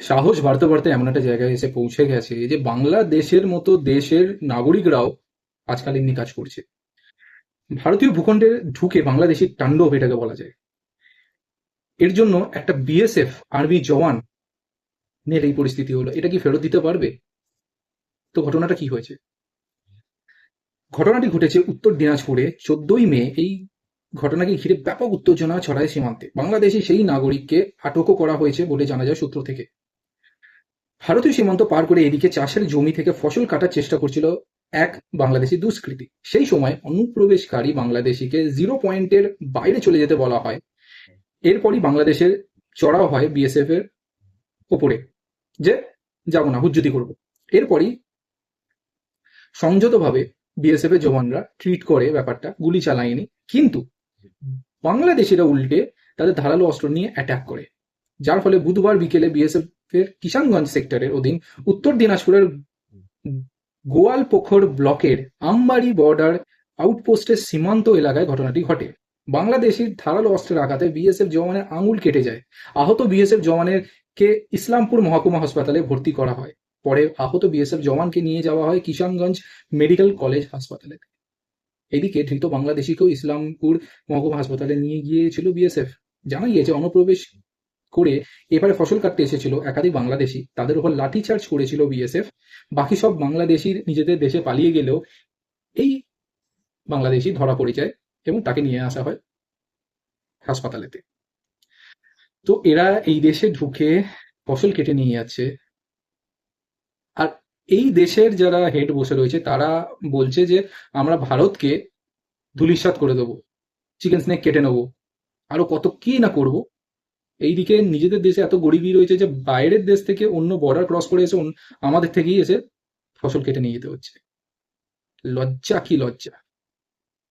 সাহস বাড়তে বাড়তে এমন একটা জায়গায় এসে পৌঁছে গেছে যে বাংলাদেশের মতো দেশের নাগরিকরাও আজকাল এমনি কাজ করছে। ভারতীয় ভূখণ্ডে ঢুকে বাংলাদেশের তাণ্ডব এটাকে বলা যায়। এর জন্য একটা বিএসএফ আর্মি জওয়ান নের এই পরিস্থিতি হলো। এটা কি ফেরত দিতে পারবে? তো ঘটনাটা কি হয়েছে? ঘটনাটি ঘটেছে উত্তর দিনাজপুরে, চোদ্দই মে। এই ঘটনাকে ঘিরে ব্যাপক উত্তেজনা ছড়ায় সীমান্তে। বাংলাদেশি সেই নাগরিককে আটকও করা হয়েছে বলে জানা যায় সূত্র থেকে। ভারতীয় সীমান্ত পার করে এদিকে চাষের জমি থেকে ফসল কাটার চেষ্টা করছিল এক বাংলাদেশি দুষ্কৃতী। সেই সময় অনুপ্রবেশকারী বাংলাদেশিকে জিরো পয়েন্টের বাইরে চলে যেতে বলা হয়। এরপরই বাংলাদেশের চড়াও হয় বিএসএফ এর ওপরে যে, যাব না, হুজ্জুতি করব। এরপরই সংযতভাবে বিএসএফ এর জওয়ানরা ট্রিট করে ব্যাপারটা, গুলি চালায়নি। কিন্তু বাংলাদেশিরা উল্টে তাদের ধারালো অস্ত্র নিয়ে অ্যাটাক করে। যার ফলে বুধবার বিকেলে বিএসএফ এর কিষানগঞ্জ সেক্টরের অধীন উত্তর দিনাজপুরের গোয়ালপোখর ব্লকের আমবাড়ি বর্ডার আউটপোস্টের সীমান্ত এলাকায় ঘটনাটি ঘটে। বাংলাদেশির ধারালো অস্ত্রের আঘাতে বিএসএফ জওয়ানের আঙুল কেটে যায়। আহত বিএসএফ জওয়ানের কে ইসলামপুর মহকুমা হাসপাতালে ভর্তি করা হয়। পরে আহত বিএসএফ জওয়ানকে নিয়ে যাওয়া হয় কিষানগঞ্জ মেডিকেল কলেজ হাসপাতালে। এদিকে ধৃত বাংলাদেশিকেও ইসলামপুর মহকুমা হাসপাতালে নিয়ে গিয়েছিল বিএসএফ। জানা গিয়েছে অনুপ্রবেশ করে এবারে ফসল কাটতে এসেছিল একাধিক বাংলাদেশি। তাদের উপর লাঠিচার্জ করেছিল বিএসএফ। বাকি সব বাংলাদেশির নিজেদের দেশে পালিয়ে গেলেও এই বাংলাদেশি ধরা পড়ে যায় এবং তাকে নিয়ে আসা হয় হাসপাতালেতে। তো এরা এই দেশে ঢুকে ফসল কেটে নিয়ে যাচ্ছে। আর এই দেশের যারা হেড বসে রয়েছে, তারা বলছে যে, আমরা ভারতকে ধুলিসাৎ করে দেবো, চিকেন স্নেক কেটে নেব, আরও কত কি না করব। এইদিকে নিজেদের দেশে এত গরিবই রয়েছে যে বাইরের দেশ থেকে অন্য বর্ডার ক্রস করে এসে আমাদের থেকেই এসে ফসল কেটে নিয়ে যেতে হচ্ছে। লজ্জা কি লজ্জা?